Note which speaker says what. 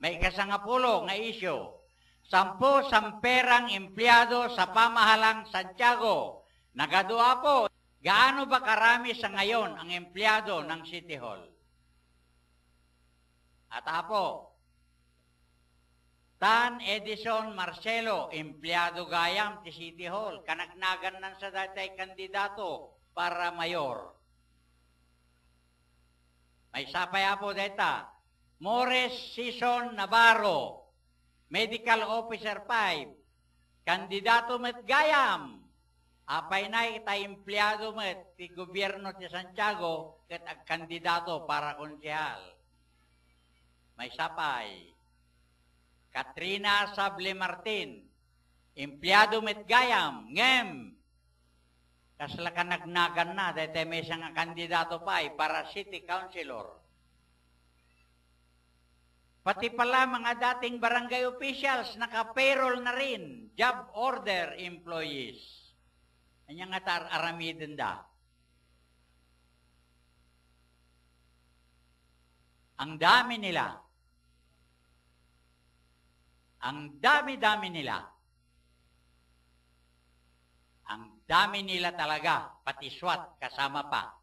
Speaker 1: may kasangapulo nga isyo. Sampo samperang empleyado sa pamahalang Santiago. Nagadua po, gaano ba karami sa ngayon ang empleyado ng City Hall? At apo, Tan Edison Marcelo, empleyado gayam ti City Hall. Kanagnagan nan sa datay kandidato para mayor. May sapay po deta. Mores Sison Navarro, Medical Officer 5, kandidato met gayam. Apay na ita empleyado met ti gobyerno ti Santiago ket ag kandidato para konsehal. May sapay. Katrina Sable Martin, empleyado met gayam, ngem. Kasla ka nagnagan na, dahil may isang kandidato pa para city councilor. Pati pala mga dating barangay officials, naka-payroll na rin, job order employees. Anyang atar aramidin da. Ang dami nila. Ang dami-dami nila. Ang dami nila talaga, pati SWAT kasama pa.